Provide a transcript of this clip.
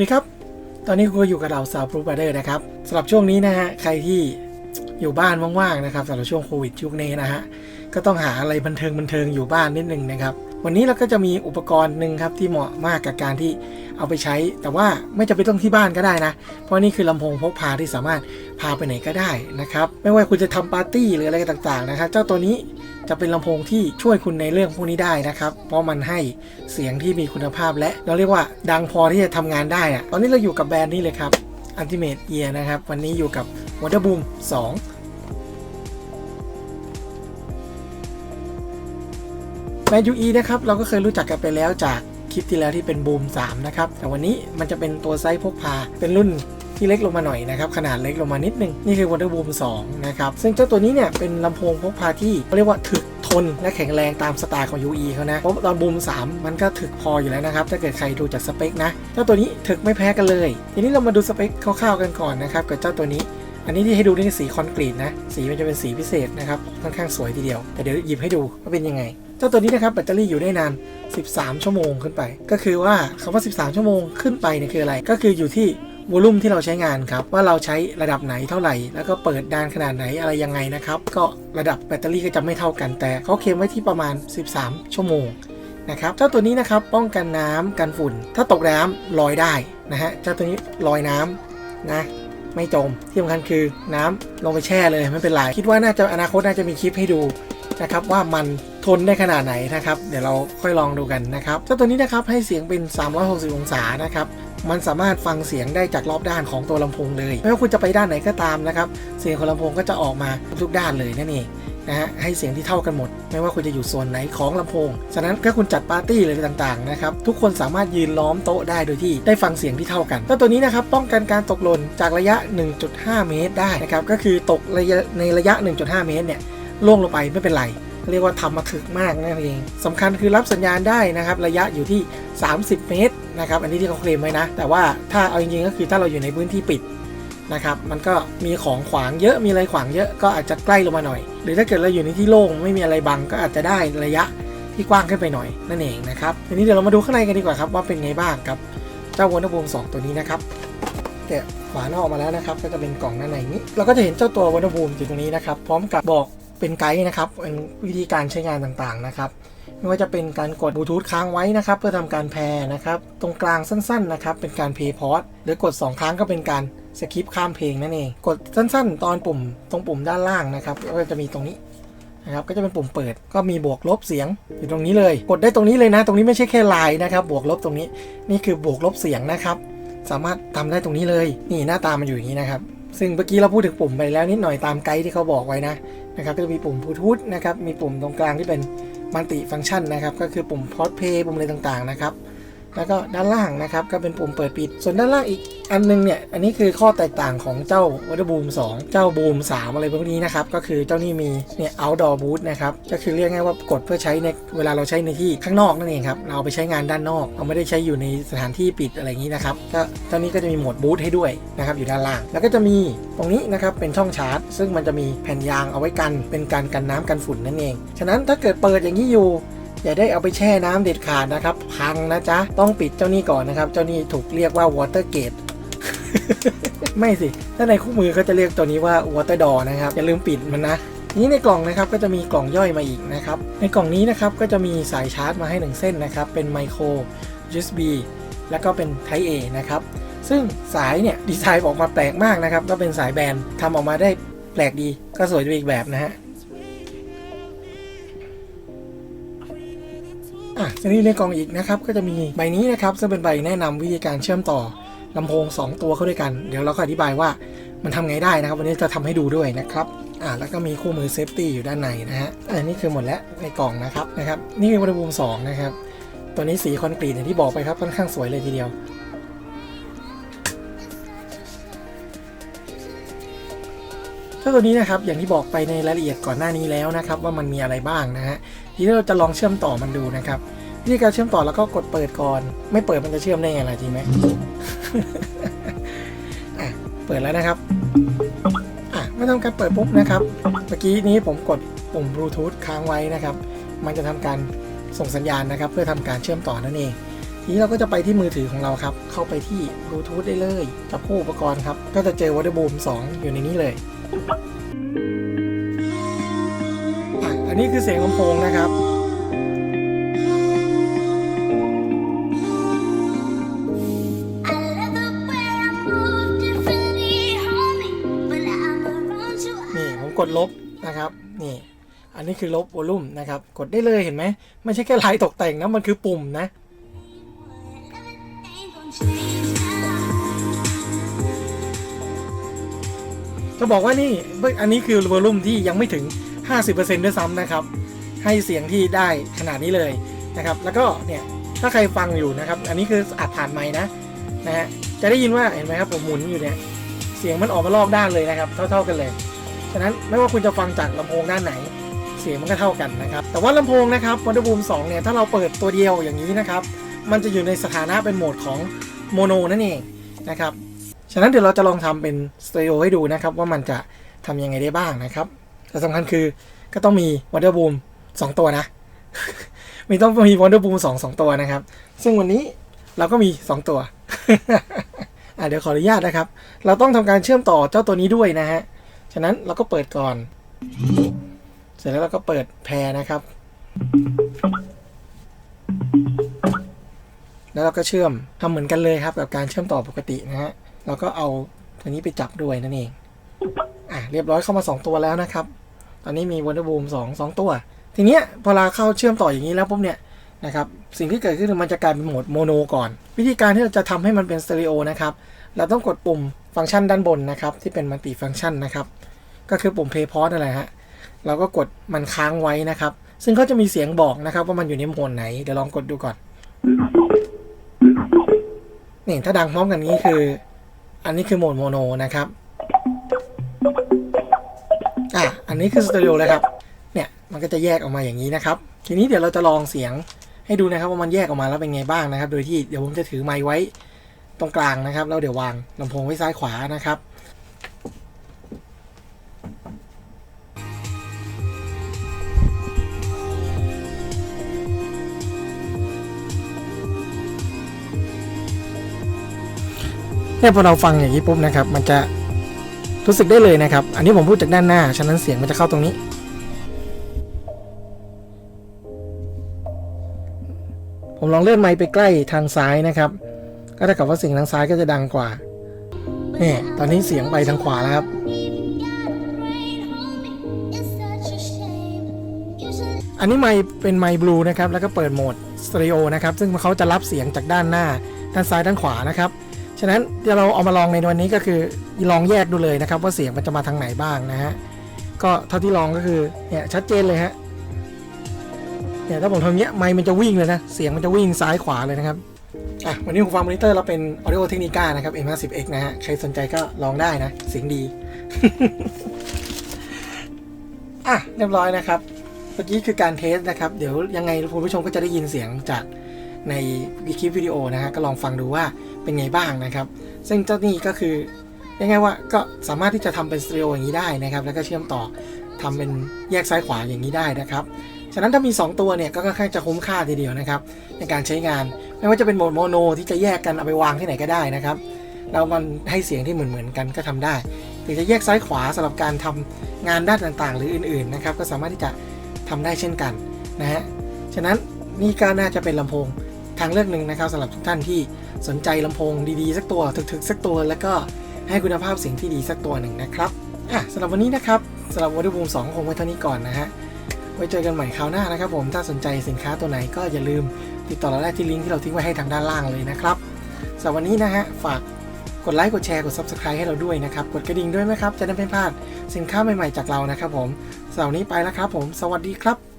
วัสดีครับ ตอนนี้คุณก็อยู่กับเราสาวพรูบาเดอร์นะครับสำหรับช่วงนี้นะฮะใครที่อยู่บ้านว่างๆนะครับสำหรับช่วงโควิดยุคนี้นะฮะก็ต้องหาอะไรบันเทิงบันเทิงอยู่บ้านนิดนึงนะครับ วันนี้เราก็จะมีอุปกรณ์หนึ่งครับที่เหมาะมากกับการที่เอาไปใช้ แต่ว่าไม่จำเป็นต้องที่บ้านก็ได้นะ เพราะนี่คือลำโพงพกพาที่สามารถพาไปไหนก็ได้นะครับ ไม่ว่าคุณจะทำปาร์ตี้หรืออะไรต่างๆนะครับ เจ้าตัวนี้ จะเป็นลำโพงที่ช่วยคุณในเรื่องพวกนี้ได้นะครับ เพราะมันให้เสียงที่มีคุณภาพและเราเรียกว่าดังพอที่จะทำงานได้อะตอนนี้เราอยู่กับแบรนด์นี้เลยครับ Ultimate Ear นะครับ วันนี้อยู่กับ Water Boom 2แบรนด์ UE นะครับ เราก็เคยรู้จักกันไปแล้วจากคลิปที่แล้วที่เป็นบูม3นะครับ แต่วันนี้มันจะเป็นตัวไซส์พกพา เป็นรุ่น ที่เล็กลงมาหน่อยนะครับขนาดเล็กลงมานิดนึง นี่คือ Wonder Boom 2นะครับซึ่งเจ้าตัวนี้เนี่ยเป็นลำโพงพกพาที่เรียกว่าถึกทนและแข็งแรงตามสไตล์ของ UE เขานะเพราะตอนบูม 3 มันก็ถึกพออยู่แล้วนะครับ ถ้าเกิดใครดูจากสเปคนะเจ้าตัวนี้ถึกไม่แพ้กันเลย ทีนี้เรามาดูสเปคคร่าวๆกันก่อนนะครับกับเจ้าตัวนี้อันนี้ที่ให้ดูนี่สีคอนกรีตนะ สีมันจะเป็นสีพิเศษนะครับ ค่อนข้างสวยทีเดียว แต่เดี๋ยวหยิบให้ดูว่าเป็นยังไง เจ้าตัวนี้นะครับแบตเตอรี่อยู่ได้นาน 13 ชั่วโมงขึ้นไป ก็คือว่าคำว่า 13 ชั่วโมงขึ้นไปเนี่ยคืออะไร ก็คืออยู่ที่ วอลุ่มที่เราใช้งานครับ ว่าเราใช้ระดับไหนเท่าไหร่ แล้วก็เปิดนานขนาดไหนอะไรยังไงนะครับ ก็ระดับแบตเตอรี่ก็จะไม่เท่ากันแต่เขาเคลมไว้ที่ประมาณ 13 ชั่วโมงนะครับเจ้าตัวนี้นะครับป้องกันน้ำกันฝุ่น ถ้าตกน้ำลอยได้นะฮะเจ้าตัวนี้ลอยน้ำนะไม่จมที่สำคัญคือน้ำลงไปแช่เลยไม่เป็นไรคิดว่าน่าจะอนาคตน่าจะมีคลิปให้ดูนะครับว่ามัน ทนได้ขนาดไหนนะครับ เดี๋ยวเราค่อยลองดูกันนะครับเจ้าตัวนี้นะครับให้เสียงเป็น 360 องศานะครับมันสามารถฟังเสียงได้จากรอบด้านของตัวลำโพงเลย ไม่ว่าคุณจะไปด้านไหนก็ตามนะครับ เสียงของลำโพงก็จะออกมาทุกด้านเลยนั่นเองนะฮะให้เสียงที่เท่ากันหมด ไม่ว่าคุณจะอยู่ส่วนไหนของลำโพง ฉะนั้นถ้าคุณจัดปาร์ตี้ออะไรต่างๆนะครับทุกคนสามารถยืนล้อมโต๊ะได้โดยที่ได้ฟังเสียงที่เท่ากันแล้วตัวนี้นะครับป้องกันการตกหล่นจากระยะ 1.5 เมตรได้นะครับก็คือตกระยะในระยะ 1.5 เมตรเนี่ยล่วงลงไปไม่เป็นไร เรียกว่าทำมาถึกมากนั่นเองสำคัญคือรับสัญญาณได้นะครับ ระยะอยู่ที่ 30 เมตรนะครับ อันนี้ที่เขาเคลมไว้นะ แต่ว่าถ้าเอาจริงๆก็คือถ้าเราอยู่ในพื้นที่ปิดนะครับ มันก็มีของขวางเยอะ มีอะไรขวางเยอะ ก็อาจจะใกล้ลงมาหน่อย หรือถ้าเกิดเราอยู่ในที่โล่งไม่มีอะไรบังก็อาจจะได้ระยะที่กว้างขึ้นไปหน่อยนั่นเองนะครับ ทีนี้เดี๋ยวเรามาดูข้างในกันดีกว่าครับว่าเป็นไงบ้างกับเจ้าวอร์นบูม2ตัวนี้นะครับแกะฝานอกมาแล้วนะครับ ก็จะเป็นกล่องด้านในนี้ เราก็จะเห็นเจ้าตัววอร์นบูมอยู่ตรงนี้นะครับ พร้อมกับบอก เป็นไกด์นะครับวิธีการใช้งานต่างๆนะครับไม่ว่าจะเป็นการกดบลูทูธค้างไว้นะครับ เพื่อทำการแพร์นะครับ ตรงกลางสั้นๆนะครับ เป็นการเพย์พอดหรือกด 2 ครั้งก็เป็นการสคิปข้ามเพลงนั่นเอง กดสั้นๆ ตอนปุ่มตรงปุ่มด้านล่างนะครับ ก็จะมีตรงนี้นะครับ ก็จะเป็นปุ่มเปิด ก็มีบวกลบเสียงอยู่ตรงนี้เลย กดได้ตรงนี้เลยนะ ตรงนี้ไม่ใช่แค่ไลน์นะครับ บวกลบตรงนี้ นี่คือบวกลบเสียงนะครับ สามารถทำได้ตรงนี้เลย นี่หน้าตามันอยู่อย่างนี้นะครับ ซึ่งเมื่อกี้เราพูดถึงปุ่มไปแล้วนิดหน่อยตามไกด์ที่เขาบอกไว้นะนะครับก็จะมีปุ่มบลูทูธนะครับมีปุ่มตรงกลางที่เป็นมัลติฟังก์ชันนะครับก็คือปุ่มพอดเพย์ปุ่มอะไรต่างๆนะครับ แล้วก็ด้านล่างนะครับก็เป็นปุ่มเปิดปิด ส่วนด้านล่างอีกอันนึงเนี่ย อันนี้คือข้อแตกต่างของเจ้า Water Boom 2เจ้า Boom 3อะไรพวกนี้นะครับ ก็คือเจ้านี่มีเนี่ย outdoor boot นะครับ ก็คือเรียกง่ายว่ากดเพื่อใช้ในเวลาเราใช้ในที่ข้างนอกนั่นเองครับ เราเอาไปใช้งานด้านนอก เราไม่ได้ใช้อยู่ในสถานที่ปิดอะไรอย่างนี้นะครับ ก็เจ้านี้ก็จะมีโหมดบูทให้ด้วยนะครับอยู่ด้านล่าง แล้วก็จะมีตรงนี้นะครับเป็นช่องชาร์จ ซึ่งมันจะมีแผ่นยางเอาไว้กัน เป็นการกันน้ำกันฝุ่นนั่นเอง ฉะนั้นถ้าเกิดเปิดอย่างนี้อยู่ อย่าได้เอาไปแช่น้ำเด็ดขาดนะครับ พังนะจ๊ะ ต้องปิดเจ้านี่ก่อนนะครับ เจ้านี่ถูกเรียกว่า water gate ไม่สิ ถ้าในคู่มือเขาจะเรียกตัวนี้ว่า water door นะครับ อย่าลืมปิดมันนะนี้ในกล่องนะครับก็จะมีกล่องย่อยมาอีกนะครับ ในกล่องนี้นะครับก็จะมีสายชาร์จมาให้ 1 เส้นนะครับ เป็นไมโคร USB แล้วก็เป็น Type A นะครับ ซึ่งสายเนี่ยดีไซน์ออกมาแปลกมากนะครับ ก็เป็นสายแบนทำออกมาได้แปลกดีก็สวยไปอีกแบบนะฮะ อะทีนี้ในกล่องอีกนะครับก็จะมีใบนี้นะครับซึ่งเป็นใบแนะนำวิธีการเชื่อมต่อลำโพง 2 ตัวเข้าด้วยกัน เดี๋ยวเราก็อธิบายว่ามันทำไงได้นะครับ วันนี้จะทำให้ดูด้วยนะครับอ่าแล้วก็มีคู่มือเซฟตี้อยู่ด้านในนะฮะอันนี้คือหมดแล้วในกล่องนะครับนะครับนี่คือวัตถุภูมิ2นะครับตัวนี้สีคอนกรีตอย่างที่บอกไปครับค่อนข้างสวยเลยทีเดียว เจ้าตัวนี้นะครับอย่างที่บอกไปในรายละเอียดก่อนหน้านี้แล้วนะครับ ว่ามันมีอะไรบ้างนะฮะทีนี้เราจะลองเชื่อมต่อมันดูนะครับวิธีการเชื่อมต่อแล้วก็กดเปิดก่อน ไม่เปิดมันจะเชื่อมได้ไงล่ะจริงไหมอะเปิดแล้วนะครับอะเมื่อทำการเปิดปุ๊บนะครับเมื่อกี้นี้ผมกดปุ่มบลูทูธค้างไว้นะครับ มันจะทำการส่งสัญญาณนะครับ เพื่อทำการเชื่อมต่อนั่นเองทีนี้เราก็จะไปที่มือถือของเราครับ เข้าไปที่บลูทูธได้เลยจับคู่อุปกรณ์ครับ ก็จะเจอ Water Boom 2อยู่ในนี้เลย อะอันนี้คือเสียงลำโพงนะครับ I love the way I move differently, homie. But I'm around you. นี่ผมกดลบนะครับ นี่ อันนี้คือลบวอลลุ่มนะครับ กดได้เลยเห็นไหม ไม่ใช่แค่ลายตกแต่งนะ มันคือปุ่มนะ จะบอกว่านี่อันนี้คือวอลลุ่มที่ยังไม่ถึง 50%ด้วยซ้ำนะครับ ให้เสียงที่ได้ขนาดนี้เลยนะครับ แล้วก็เนี่ยถ้าใครฟังอยู่นะครับ อันนี้คืออัดผ่านไม้นะนะฮะจะได้ยินว่าเห็นไหมครับผมหมุนอยู่เนี่ยเสียงมันออกมารอบด้านเลยนะครับ เท่า ๆกันเลย ฉะนั้นไม่ว่าคุณจะฟังจากลำโพงด้านไหน เสียงมันก็เท่ากันนะครับ แต่ว่าลำโพงนะครับ Wonder Boom 2เนี่ยถ้าเราเปิดตัวเดียวอย่างนี้นะครับ มันจะอยู่ในสถานะเป็นโหมดของโมโนนั่นเองนะครับ ฉะนั้นเดี๋ยวเราจะลองทำเป็นสเตอริโอให้ดูนะครับ ว่ามันจะทำยังไงได้บ้างนะครับ แต่สำคัญคือก็ต้องมี Wonder Boom 2ตัวนะ มีต้องมี Wonder Boom 2 2ตัวนะครับ ซึ่งวันนี้เราก็มี 2 ตัวอะเดี๋ยวขออนุญาตนะครับ เราต้องทำการเชื่อมต่อเจ้าตัวนี้ด้วยนะฮะ ฉะนั้นเราก็เปิดก่อน เสร็จแล้วเราก็เปิดแพรนะครับ แล้วเราก็เชื่อมทำเหมือนกันเลยครับ กับการเชื่อมต่อปกตินะฮะ เราก็เอาตัวนี้ไปจับด้วยนั่นเอง อะเรียบร้อยเข้ามา 2 ตัวแล้วนะครับ ตอนนี้มี Wonder Boom 2 2ตัว ทีเนี้ยพอเราเข้าเชื่อมต่ออย่างนี้แล้วปุ๊บเนี่ยนะครับสิ่งที่เกิดขึ้นคือมันจะกลายเป็นโหมดโมโนก่อน วิธีการที่เราจะทำให้มันเป็นสเตอริโอนะครับ เราต้องกดปุ่มฟังก์ชันด้านบนนะครับ ที่เป็นมัลติฟังก์ชันนะครับ ก็คือปุ่ม play pause นั่นแหละฮะเราก็กดมันค้างไว้นะครับ ซึ่งเขาจะมีเสียงบอกนะครับ ว่ามันอยู่ในโหมดไหนเดี๋ยวลองกดดูก่อนนี่ถ้าดังพร้อมกันนี้คือ อันนี้คือโหมดโมโนนะครับอะอันนี้คือสเตอริโอแล้วครับ เนี่ยมันก็จะแยกออกมาอย่างนี้นะครับ ทีนี้เดี๋ยวเราจะลองเสียงให้ดูนะครับว่ามันแยกออกมาแล้วเป็นไงบ้างนะครับ โดยที่เดี๋ยวผมจะถือไมค์ไว้ตรงกลางนะครับแล้วเดี๋ยววางลำโพงไว้ซ้ายขวานะครับ เนี่ยพอเราฟังอย่างนี้ปุ๊บนะครับ มันจะรู้สึกได้เลยนะครับ อันนี้ผมพูดจากด้านหน้า ฉะนั้นเสียงมันจะเข้าตรงนี้ ผมลองเลื่อนไมค์ไปใกล้ทางซ้ายนะครับ ก็เท่ากับว่าเสียงทางซ้ายก็จะดังกว่าเนี่ยตอนนี้เสียงไปทางขวาแล้วครับอันนี้ไมค์เป็นไมค์บลูนะครับ แล้วก็เปิดโหมดสเตอริโอนะครับ ซึ่งเขาจะรับเสียงจากด้านหน้า ด้านซ้ายด้านขวานะครับ ฉะนั้นเดี๋ยวเราเอามาลองในวันนี้ก็คือลองแยกดูเลยนะครับ ว่าเสียงมันจะมาทางไหนบ้างนะฮะก็เท่าที่ลองก็คือเนี่ยชัดเจนเลยฮะเนี่ยถ้าผมทำเงี้ยไมค์มันจะวิ่งเลยนะเสียงมันจะวิ่งซ้ายขวาเลยนะครับอะวันนี้หูฟังมอนิเตอร์เราเป็น Audio Technica นะครับ M50X นะฮะใครสนใจก็ลองได้นะเสียงดี อะเรียบร้อยนะครับเมื่อกี้คือการเทสนะครับ เดี๋ยวยังไงคุณผู้ชมก็จะได้ยินเสียงจากในคลิปวิดีโอนะฮะก็ลองฟังดูว่า เป็นไงบ้างนะครับ ซึ่งเจ้านี่ก็คือยังไงว่าก็สามารถที่จะทำเป็นสเตอริโออย่างนี้ได้นะครับ แล้วก็เชื่อมต่อทำเป็นแยกซ้ายขวาอย่างนี้ได้นะครับ ฉะนั้นถ้ามี 2 ตัวเนี่ยก็ค่อนข้างจะคุ้มค่าทีเดียวนะครับ ในการใช้งานไม่ว่าจะเป็นโหมดโมโนที่จะแยกกันเอาไปวางที่ไหนก็ได้นะครับแล้วมันให้เสียงที่เหมือนเหมือนๆกันก็ทำได้หรือจะแยกซ้ายขวาสำหรับการทำงานด้านต่างๆ หรืออื่นๆนะครับก็สามารถที่จะทำได้เช่นกันนะฮะฉะนั้นนี่ก็น่าจะเป็นลำโพง ทางเลือกหนึ่งนะครับสำหรับทุกท่านที่สนใจลำโพงดีๆ สักตัวถึกๆ สักตัว แล้วก็ให้คุณภาพเสียงที่ดีสักตัวหนึ่งนะครับอะสำหรับวันนี้นะครับสำหรับวันที่บูม2คงไว้เท่านี้ก่อนนะฮะไว้เจอกันใหม่คราวหน้านะครับ ผมถ้าสนใจสินค้าตัวไหนก็อย่าลืมติดต่อเราได้ที่ลิงก์ที่เราทิ้งไว้ให้ทางด้านล่างเลยนะครับสำหรับวันนี้นะฮะฝากกดไลค์กดแชร์กด subscribe ให้เราด้วยนะครับ กดกระดิ่งด้วยนะครับ จะได้ไม่พลาดสินค้าใหม่ๆจากเรานะครับผมสำหรับวันนี้ไปแล้วครับผม สวัสดีครับ